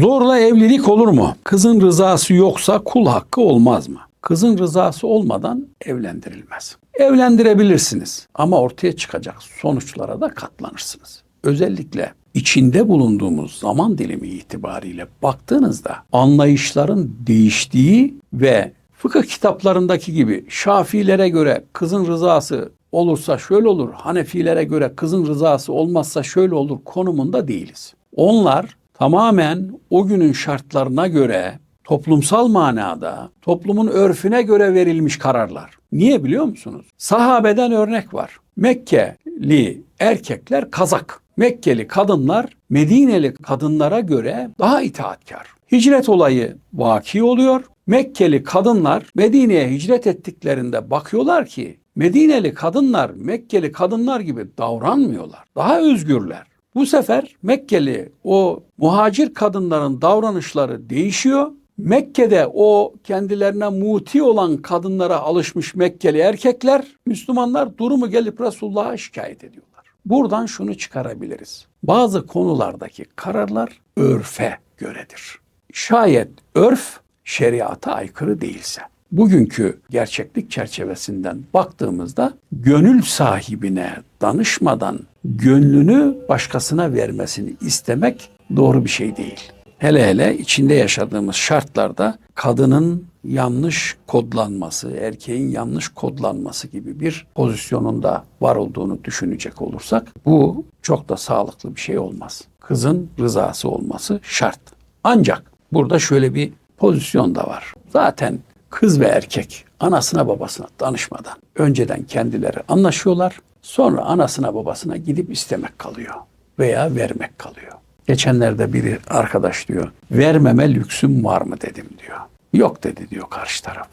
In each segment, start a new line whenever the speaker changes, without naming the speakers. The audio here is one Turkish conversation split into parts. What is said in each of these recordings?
Zorla evlilik olur mu? Kızın rızası yoksa kul hakkı olmaz mı? Kızın rızası olmadan evlendirilmez. Evlendirebilirsiniz ama ortaya çıkacak sonuçlara da katlanırsınız. Özellikle içinde bulunduğumuz zaman dilimi itibariyle baktığınızda anlayışların değiştiği ve fıkıh kitaplarındaki gibi Şafilere göre kızın rızası olursa şöyle olur, Hanefilere göre kızın rızası olmazsa şöyle olur konumunda değiliz. Onlar tamamen o günün şartlarına göre toplumsal manada, toplumun örfüne göre verilmiş kararlar. Niye biliyor musunuz? Sahabeden örnek var. Mekkeli erkekler kazak. Mekkeli kadınlar Medineli kadınlara göre daha itaatkar. Hicret olayı vaki oluyor. Mekkeli kadınlar Medine'ye hicret ettiklerinde bakıyorlar ki Medineli kadınlar Mekkeli kadınlar gibi davranmıyorlar. Daha özgürler. Bu sefer Mekkeli o muhacir kadınların davranışları değişiyor. Mekke'de o kendilerine muti olan kadınlara alışmış Mekkeli erkekler, Müslümanlar durumu gelip Resulullah'a şikayet ediyorlar. Buradan şunu çıkarabiliriz. Bazı konulardaki kararlar örfe göredir. Şayet örf şeriata aykırı değilse. Bugünkü gerçeklik çerçevesinden baktığımızda gönül sahibine danışmadan gönlünü başkasına vermesini istemek doğru bir şey değil. Hele hele içinde yaşadığımız şartlarda kadının yanlış kodlanması, erkeğin yanlış kodlanması gibi bir pozisyonunda var olduğunu düşünecek olursak bu çok da sağlıklı bir şey olmaz. Kızın rızası olması şart. Ancak burada şöyle bir pozisyon da var. Zaten kız ve erkek anasına babasına danışmadan önceden kendileri anlaşıyorlar. Sonra anasına babasına gidip istemek kalıyor veya vermek kalıyor. Geçenlerde biri arkadaş diyor, vermeme lüksüm var mı dedim diyor. Yok dedi diyor karşı taraf.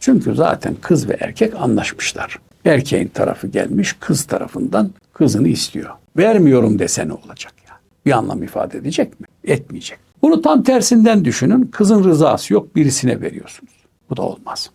Çünkü zaten kız ve erkek anlaşmışlar. Erkeğin tarafı gelmiş kız tarafından kızını istiyor. Vermiyorum dese ne olacak ya? Bir anlam ifade edecek mi? Etmeyecek. Bunu tam tersinden düşünün. Kızın rızası yok birisine veriyorsunuz. Bu da olmaz.